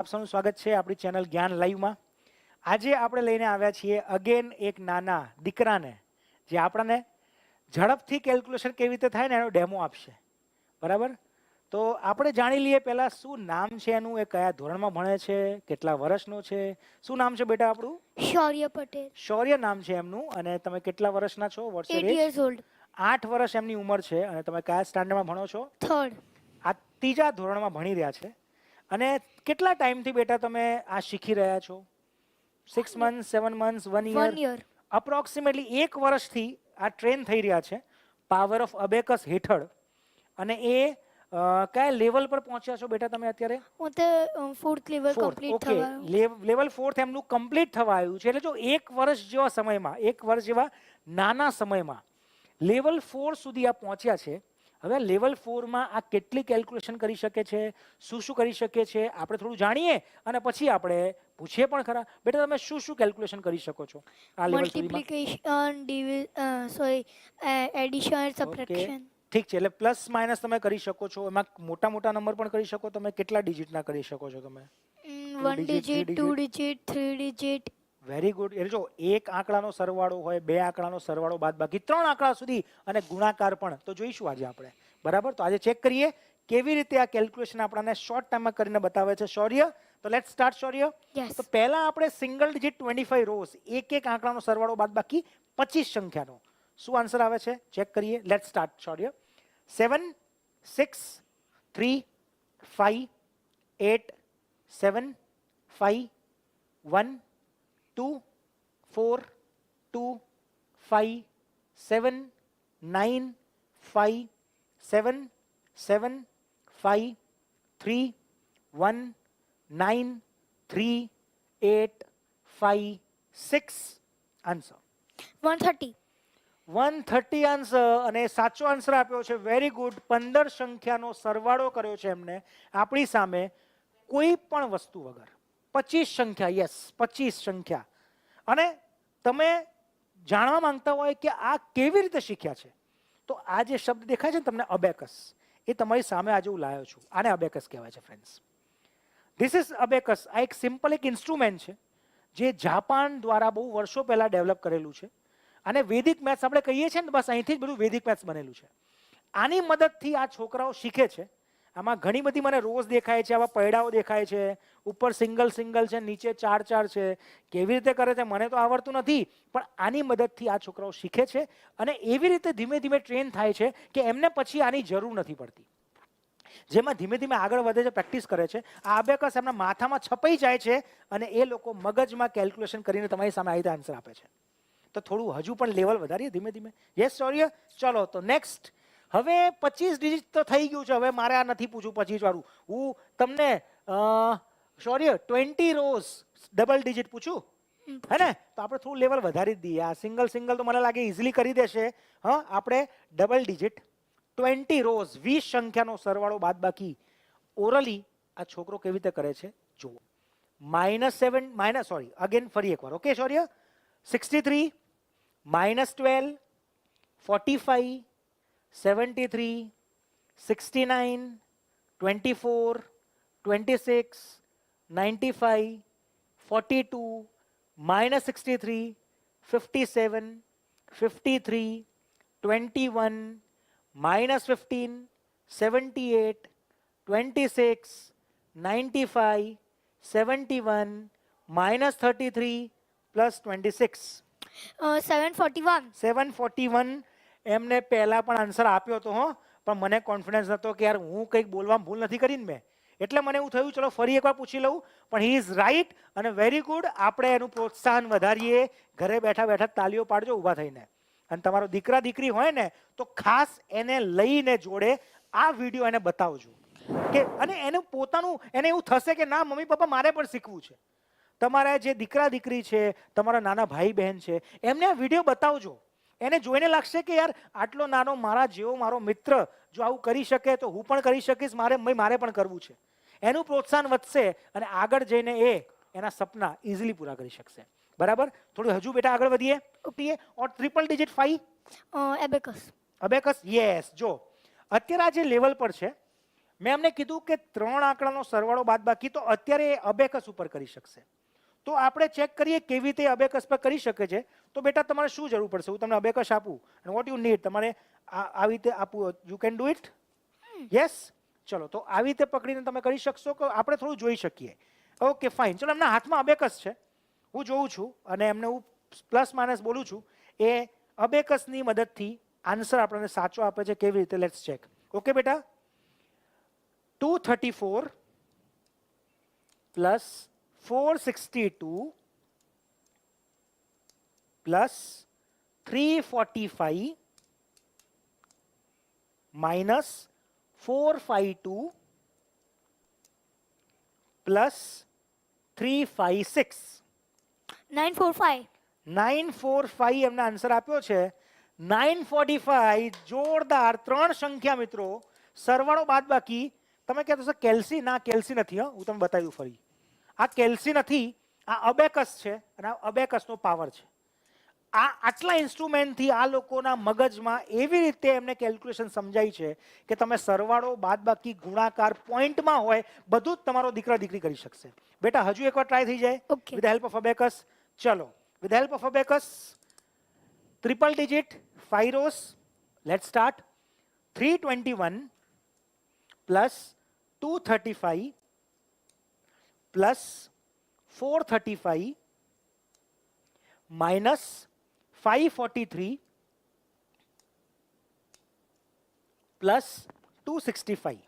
આપ સૌનું સ્વાગત છે આપણી ચેનલ જ્ઞાન લાઈવમાં. આજે આપણે લઈને આવ્યા છીએ અગેન એક નાના દીકરાને જે આપણને ઝડપથી કેલ્ક્યુલેશન કેવી રીતે થાય ને એનો ડેમો આપશે. બરાબર? તો આપણે જાણી લઈએ પહેલાં શું નામ છે એનું એ કયા ધોરણમાં ભણે છે કેટલા વર્ષનો છે શું નામ છે બેટા આપણું? શૌર્ય પટેલ. શૌર્ય નામ છે એમનું અને તમે કેટલા વર્ષના છો? ઓલ્ડ આઠ વર્ષ એમની ઉંમર છે અને તમે કયા સ્ટાન્ડર્ડમાં ભણો છો? થર્ડ આ ત્રીજા ધોરણમાં ભણી રહ્યા છે. અને કેટલા ટાઈમથી બેટા તમે આ શીખી રહ્યા છો? Six month seven month one year approximately એક વર્ષથી આ ટ્રેન થઈ રહ્યા છે પાવર ઓફ અબેકસ હેઠળ. અને એ કયા લેવલ પર પહોંચ્યા છો બેટા તમે અત્યારે? હું તો ફોર્થ લેવલ કમ્પ્લીટ થવા લેવલ ફોર્થ એમનું કમ્પ્લીટ થવા આવ્યું છે. એટલે જો એક વર્ષ જેવા સમયમાં એક વર્ષ જેવા નાના સમયમાં લેવલ ફોર સુધી આ પહોંચ્યા છે હવે લેવલ ફોરમાં આ કેટલી કેલ્ક્યુલેશન કરી શકે છે? શું શું કરી શકે છે? આપણે થોડું જાણીએ અને પછી આપણે પૂછીએ પણ ખરા. બેટા તમે શું શું કેલ્ક્યુલેશન કરી શકો છો આ level multiplication sorry addition subtraction ઠીક છે એટલે પ્લસ માઇનસ તમે કરી શકો છો. એમાં મોટા મોટા નંબર પણ કરી શકો. તમે કેટલા ડિજિટના કરી શકો છો તમે? One digit two digit three digit very good એટલે જો એક આંકડાનો સરવાળો હોય બે આંકડાનો સરવાળો બાદ બાકી ત્રણ આંકડા સુધી અને ગુણાકાર પણ તો જોઈશું આજે આપણે. બરાબર? તો આજે ચેક કરીએ કેવી રીતે આ કેલ્ક્યુલેશન આપણને શોર્ટ ટાઈમમાં કરીને બતાવે છે. શૌર્ય? તો લેટ સ્ટાર્ટ શૌર્ય. તો પહેલા આપણે single digit twenty five rows એક એક આંકડાનો સરવાળો બાદ બાકી પચીસ સંખ્યાનો. શું આન્સર આવે છે? ચેક કરીએ. Let start Shaurya. Seven six three five eight seven five one two four two five seven nine five seven seven five three one nine three eight five six answer one thirty one thirty answer અને સાચો answer આપ્યો છે. Very good પંદર સંખ્યાનો સરવાળો કર્યો છે એમને. આપણી સામે કોઈ પણ વસ્તુ વગર. પચીસ સંખ્યા યસ પચીસ સંખ્યા. અને તમે જાણવા માંગતા હોય કે આ કેવી રીતે શીખ્યા છે, તો આ જે શબ્દ દેખાય છે ને તમને અબેકસ, એ તમારી સામે આજે હું લાવ્યો છું. આને અબેકસ કહેવાય છે ફ્રેન્ડ્સ ધીસ ઇઝ અબેકસ. આ એક સિમ્પલ એક ઇન્સ્ટ્રુમેન્ટ છે, જે જાપાન દ્વારા બહુ વર્ષો પહેલાં ડેવલપ કરેલું છે. અને વૈદિક મેથ્સ આપણે કહીએ છીએ ને, બસ અહીંથી જ બધું વૈદિક મેથ્સ બનેલું છે. આની મદદથી આ છોકરાઓ શીખે છે આમાં ઘણી બધી મને રોઝ દેખાય છે, આવા પૈડાઓ દેખાય છે, ઉપર સિંગલ સિંગલ છે, નીચે ચાર ચાર છે. કેવી રીતે કરે છે મને તો આવડતું નથી, પણ આની મદદથી આ છોકરાઓ શીખે છે અને એવી રીતે ધીમે ધીમે ટ્રેન થાય છે કે એમને પછી આની જરૂર નથી પડતી. જેમાં ધીમે ધીમે આગળ વધે છે પ્રેક્ટિસ કરે છે. આ અબેકસ એમના માથામાં છપાઈ જાય છે અને એ લોકો મગજમાં કેલ્ક્યુલેશન કરીને તમારી સામે આવી આન્સર આપે છે. તો થોડું હજુ પણ લેવલ વધારીએ ધીમે ધીમે. યસ શૌર્ય ચલો, તો નેક્સ્ટ હવે પચીસ ડિજિટ તો થઈ ગયું છે હવે મારે આ નથી પૂછવું પચીસ વાળું. હું તમને sorry twenty rows double digit પૂછું? હે ને? તો આપણે થોડું લેવલ વધારી જ દઈએ. આ સિંગલ સિંગલ તો મને લાગે ઇઝીલી કરી દેશે. હા આપણે ડબલ ડિજિટ ટ્વેન્ટી રોઝ વીસ સંખ્યાનો સરવાળો બાદ બાકી ઓરલી આ છોકરો કેવી રીતે કરે છે? જુઓ. Minus seven minus sorry again ફરી એકવાર. Okay sorry sixty three minus twelve forty five 73, 69, 24, 26, 95, 42, minus 63, 57, 53, 21, minus 15, 78, 26, 95, 71, minus 33, plus 26. Uh, 741. 741 એમને પહેલાં પણ આન્સર આપ્યો હતો, હો. પણ મને કોન્ફિડન્સ હતો કે યાર હું કંઈક બોલવામાં ભૂલ નથી કરીને મેં. એટલે મને એવું થયું, ચલો, ફરી એકવાર પૂછી લઉં. પણ હી ઇઝ રાઈટ અને વેરી ગુડ આપણે એનું પ્રોત્સાહન વધારીએ. ઘરે બેઠા બેઠા તાલીઓ પાડજો, ઊભા થઈને. અને તમારો દીકરા દીકરી હોય ને, તો ખાસ એને લઈને જોડે આ વીડિયો એને બતાવજો. કે અને એનું પોતાનું, એને એવું થશે કે ના, મમ્મી પપ્પા મારે પણ શીખવું છે. તમારા જે દીકરા દીકરી છે, તમારા નાના ભાઈ બહેન છે, એમને આ વીડિયો બતાવજો. એને જોઈને લાગશે કે યાર આટલો નાનો મારા જેવો મારો મિત્ર જો આવું કરી શકે તો હું પણ કરી શકીશ મારે મારે પણ કરવું છે. એનું પ્રોત્સાહન વધશે અને આગળ જઈને એ એના સપના ઇઝીલી પૂરા કરી શકશે. બરાબર? થોડું હજુ બેટા આગળ વધીએ. Okay or triple digit five abacus abacus yes જો અત્યારે આ જે લેવલ પર છે મેં એમને કીધું કે ત્રણ આંકડાનો સરવાળો બાદ બાકી તો અત્યારે એ અબેકસ ઉપર કરી શકશે. તો આપણે ચેક કરીએ કેવી રીતે અબેકસ પર કરી શકે છે. તો બેટા તમારે શું જરૂર પડશે? હું તમને અબેકસ આપું. અને વોટ યુ નીડ તમારે આવી રીતે આપવું you can do it yes ચલો તો આવી રીતે પકડીને તમે કરી શકશો કે આપણે થોડું જોઈ શકીએ? ઓકે ફાઇન ચલો એમના હાથમાં અબેકસ છે. હું જોઉં છું અને એમને હું પ્લસ માઇનસ બોલું છું. એ અબેકસની મદદથી આન્સર આપણને સાચો આપે છે. કેવી રીતે? લેટ્સ ચેક ઓકે બેટા? Two thirty four plus four sixty two plus three forty five minus four five two plus three five six 945. Nine four five એમને આન્સર આપ્યો છે. નાઇન ફોર્ટી ફાઈવ જોરદાર ત્રણ સંખ્યા મિત્રો. સરવાળો બાદ બાકી તમે કહેતો છો કેલ્સી ના કેલ્સી નથી હં. હું તમને બતાવ્યું ફરી. આ કેલ્સી નથી આ અબેકસ છે અને આ અબેકસનો પાવર છે. આ આટલા ઇન્સ્ટ્રુમેન્ટથી આ લોકોના મગજમાં એવી રીતે એમને કેલ્ક્યુલેશન સમજાય છે કે તમે સરવાળો બાદબાકી ગુણાકાર પોઈન્ટમાં હોય બધું જ તમારો દીકરા દીકરી કરી શકશે. બેટા હજુ એકવાર ટ્રાય થઈ જાય. વિથ હેલ્પ ઓફ અબેકસ ચલો. With help of abacus triple digit five rows let start three twenty one plus two thirty five plus four thirty five minus five forty three plus two sixty five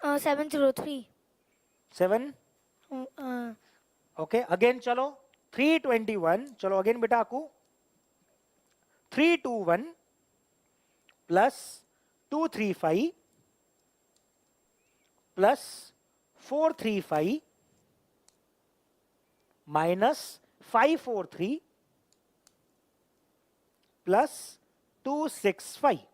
Uh, 703. Seven Uh, uh, okay again ચલો three twenty one ચલો again બેટા આખું three two one plus four three five minus five four three plus two six five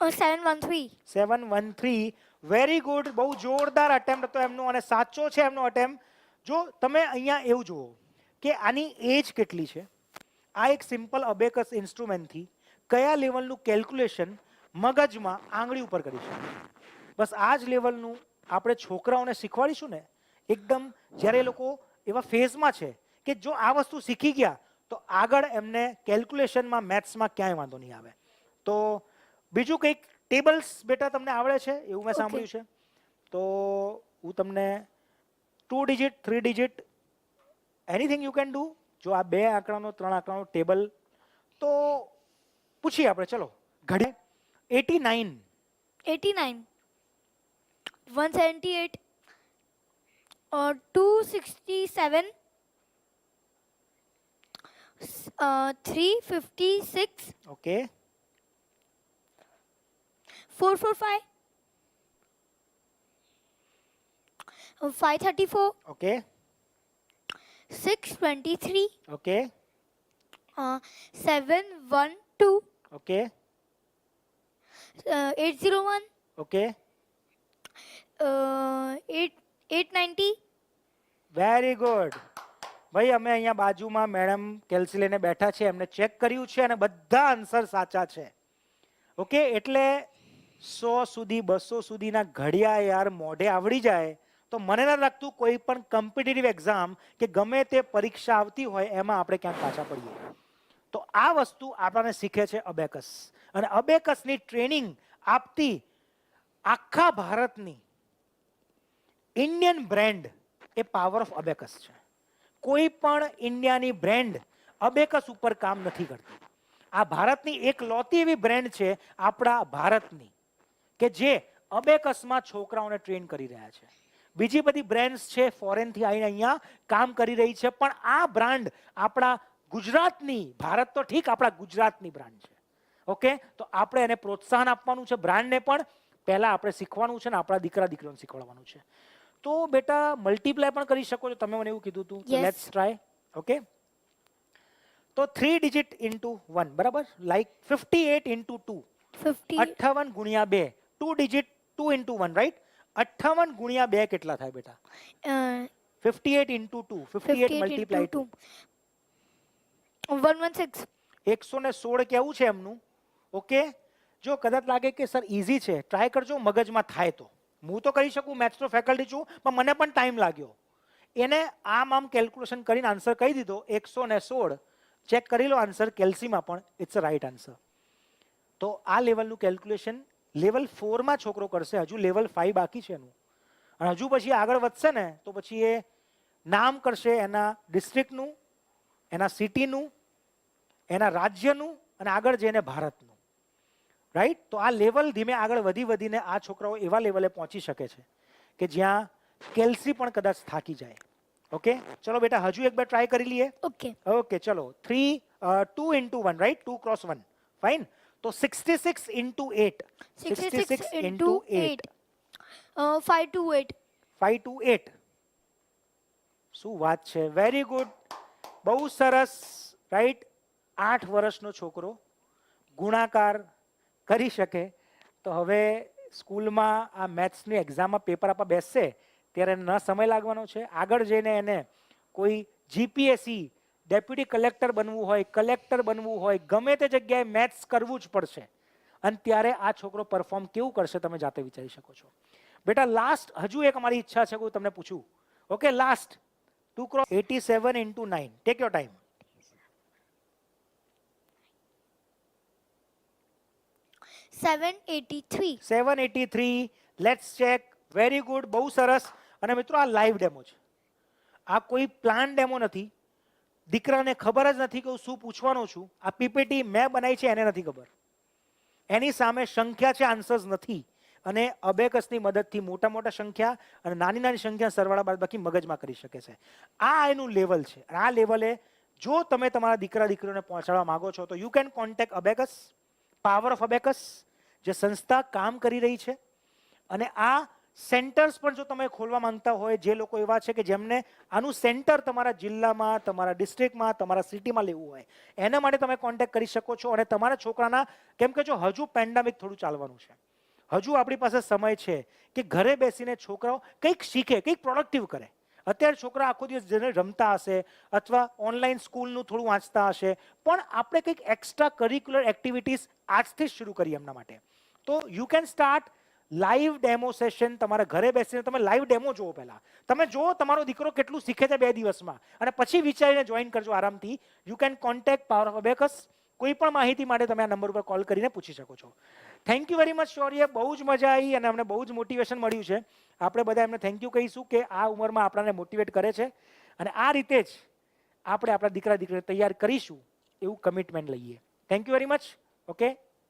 713. Seven one three very good બહુ જોરદાર attempt હતો એમનો અને સાચો છે એમનો અટેમ્પ્ટ જો તમે અહીંયા એવું જુઓ કે આની એજ કેટલી છે? આ એક સિમ્પલ અબેકસ ઇન્સ્ટ્રુમેન્ટથી કયા લેવલનું કેલ્ક્યુલેશન મગજમાં આંગળી ઉપર કરી શકે? બસ આ જ લેવલનું આપણે છોકરાઓને શીખવાડીશું ને એકદમ જ્યારે એ લોકો એવા ફેઝમાં છે કે જો આ વસ્તુ શીખી ગયા તો આગળ એમને કેલ્ક્યુલેશનમાં મેથ્સમાં ક્યાંય વાંધો નહીં આવે. તો બીજું કંઈક ટેબલ્સ બેટા તમને આવડે છે? એવું મેં સાંભળ્યું છે. તો હું તમને two digit three digit anything you can do. જો આ બે આંકડાનો ત્રણ આંકડાનો ટેબલ તો પૂછીએ આપણે. ચલો. ઘડે eighty nine. 89. 178 or 267 uh, 356 okay. 445 uh, 534 okay. 623 okay. uh, 712 okay. uh, 801 okay. Uh, 8, 890. Very good ભાઈ અમે અહીંયા બાજુમાં મેડમ કેલ્સી લઈને બેઠા છે એમને ચેક કર્યું છે અને બધા આન્સર સાચા છે. ઓકે એટલે સો સુધી બસો સુધીના ઘડિયા યાર મોઢે આવડી જાય તો મને ના લાગતું કોઈ પણ કોમ્પિટિટિવ એક્ઝામ કે ગમે તે પરીક્ષા આવતી હોય એમાં આપણે ક્યાંક પાછા પડીએ. તો આ વસ્તુ આપણને શીખે છે અબેકસ. અને અબેકસની ટ્રેનિંગ આપતી આખા ભારતની ઇન્ડિયન બ્રેન્ડ એ પાવર ઓફ અબેકસ છે. કોઈ પણ ઇન્ડિયાની બ્રેન્ડ અબેકસ ઉપર કામ નથી કરતી. આ ભારતની એક લોતી એવી બ્રેન્ડ છે આપણા ભારતની, કે જે અબેકસમાં છોકરાઓને ટ્રેન કરી રહ્યા છે. બીજી બધી બ્રેન્ડ્સ છે ફોરેનથી આવીને અહીંયા કામ કરી રહી છે, પણ આ બ્રાન્ડ આપણા ગુજરાતની, ભારત તો ઠીક આપણા ગુજરાતની બ્રાન્ડ છે. ઓકે? તો આપણે એને પ્રોત્સાહન આપવાનું છે બ્રાન્ડને પણ. પહેલાં આપણે શીખવાનું છે ને આપણા દીકરા દીકરીઓને શીખવાડવાનું છે. તો બેટા મલ્ટીપ્લાય પણ કરી શકો છો. તમે મને એવું કીધું હતું લેટ્સ ટ્રાય ઓકે તો થ્રી ડિજિટ ઇન્ટુ વન બરાબર? Like fifty eight into two 50. અઠ્ઠાવન ગુણ્યા બે. Two digit two into one right અઠ્ઠાવન ગુણ્યા બે કેટલા થાય બેટા? Fifty eight into two fifty eight 58 multiply two one one six એકસો ને સોળ કેવું છે એમનું? ઓકે જો કદાચ લાગે કે સર ઇઝી છે. ટ્રાય કરજો મગજમાં થાય તો. હું તો કરી શકું મેથ્સનો ફેકલ્ટી છું, પણ મને પણ ટાઈમ લાગ્યો. એને આમ આમ કેલ્ક્યુલેશન કરીને આન્સર કહી દીધો, એકસો ને સોળ. ચેક કરી લો આન્સર કેલ્સીમાં પણ ઇટ્સ અ રાઈટ આન્સર તો આ લેવલનું કેલ્ક્યુલેશન લેવલ ફોરમાં છોકરો કરશે, હજુ લેવલ ફાઈવ બાકી છે એનું. અને હજુ પછી આગળ વધશે ને, તો પછી એ નામ કરશે એના ડિસ્ટ્રિક્ટનું એના સિટીનું એના રાજ્યનું, અને આગળ જઈને ભારતનું. રાઈટ તો આ લેવલ ધીમે આગળ વધી વધીને આ છોકરાઓ એવા લેવલે પહોંચી શકે છે કે જ્યાં કેલ્સી પણ કદાચ થાકી જાય. ઓકે ચલો બેટા હજુ એક વાર ટ્રાય કરી લઈએ. ઓકે ઓકે ચલો. Three two into one right two cross one fine તો sixty six into eight sixty six into eight five two eight five two eight શું વાત છે? વેરી ગુડ બહુ સરસ. રાઈટ આઠ વર્ષનો છોકરો. ગુણાકાર. કરી શકે, તો હવે સ્કૂલમાં આ મેથ્સની એક્ઝામમાં પેપર આપવા બેસશે, ત્યારે ન સમય લાગવાનો છે. આગળ જઈને એને કોઈ જીપીએસસી ડેપ્યુટી કલેક્ટર બનવું હોય, કલેક્ટર બનવું હોય, ગમે તે જગ્યાએ મેથ્સ કરવું જ પડશે. અને ત્યારે આ છોકરો પરફોર્મ કેવું કરશે તમે જાતે વિચારી શકો છો. બેટા લાસ્ટ હજુ એક અમારી ઈચ્છા છે હું તમને પૂછું. Okay last two cross eighty seven into nine. Take your time 783. Seven eighty three let's check very good બહુ સરસ. અને મિત્રો, આ લાઈવ ડેમો છે. આ કોઈ પ્લાન ડેમો નથી. દીકરાને ખબર જ નથી કે હું શું પૂછવાનો છું. આ પીપીટી મેં બનાવી છે, એને નથી ખબર. એની સામે સંખ્યા છે આન્સર્સ નથી. અને અબેકસની મદદથી મોટા મોટા સંખ્યા અને નાની નાની સંખ્યા સરવાળા બાદ બાકી મગજમાં કરી શકે છે. આ એનું લેવલ છે. આ લેવલે જો તમે તમારા દીકરા દીકરીઓને પહોંચાડવા માંગો છો, તો you can contact abacus power of abacus જે સંસ્થા કામ કરી રહી છે. અને આ સેન્ટર્સ પણ જો તમે ખોલવા માંગતા હોય, જે લોકો એવા છે કે જેમને આનું સેન્ટર તમારા જિલ્લામાં, તમારા ડિસ્ટ્રિક્ટમાં, તમારા સિટીમાં લેવું હોય, એના માટે તમે કોન્ટેક્ટ કરી શકો છો. અને તમારા છોકરાના, કેમ કે જો હજુ પેન્ડામિક થોડું ચાલવાનું છે. હજુ આપણી પાસે સમય છે કે ઘરે બેસીને છોકરાઓ કંઈક શીખે, કંઈક પ્રોડક્ટિવ કરે. અત્યારે છોકરા આખો દિવસ જેને રમતા હશે અથવા ઓનલાઈન સ્કૂલનું થોડું વાંચતા હશે, પણ આપણે કંઈક એક્સ્ટ્રા કરિક્યુલર એક્ટિવિટીઝ આજથી જ શરૂ કરીએ એમના માટે. તો you can start live demo session તમારા ઘરે બેસીને તમે લાઈવ ડેમો જુઓ પહેલા. તમે જુઓ તમારો દીકરો કેટલું શીખે છે બે દિવસમાં. અને પછી વિચારીને જોઈન કરજો આરામથી. You can contact power of abacus કોઈ પણ માહિતી માટે તમે આ નંબર ઉપર કોલ કરીને પૂછી શકો છો. Thank you very much Shaurya બહુ જ મજા આવી અને અમને બહુ જ મોટિવેશન મળ્યું છે. આપણે બધા એમને થેન્ક યુ કહીશું કે આ ઉંમરમાં આપણાને મોટિવેટ કરે છે. અને આ રીતે જ આપણે આપણા દીકરા દીકરીને તૈયાર કરીશું. એવું કમિટમેન્ટ લઈએ. Thank you very much okay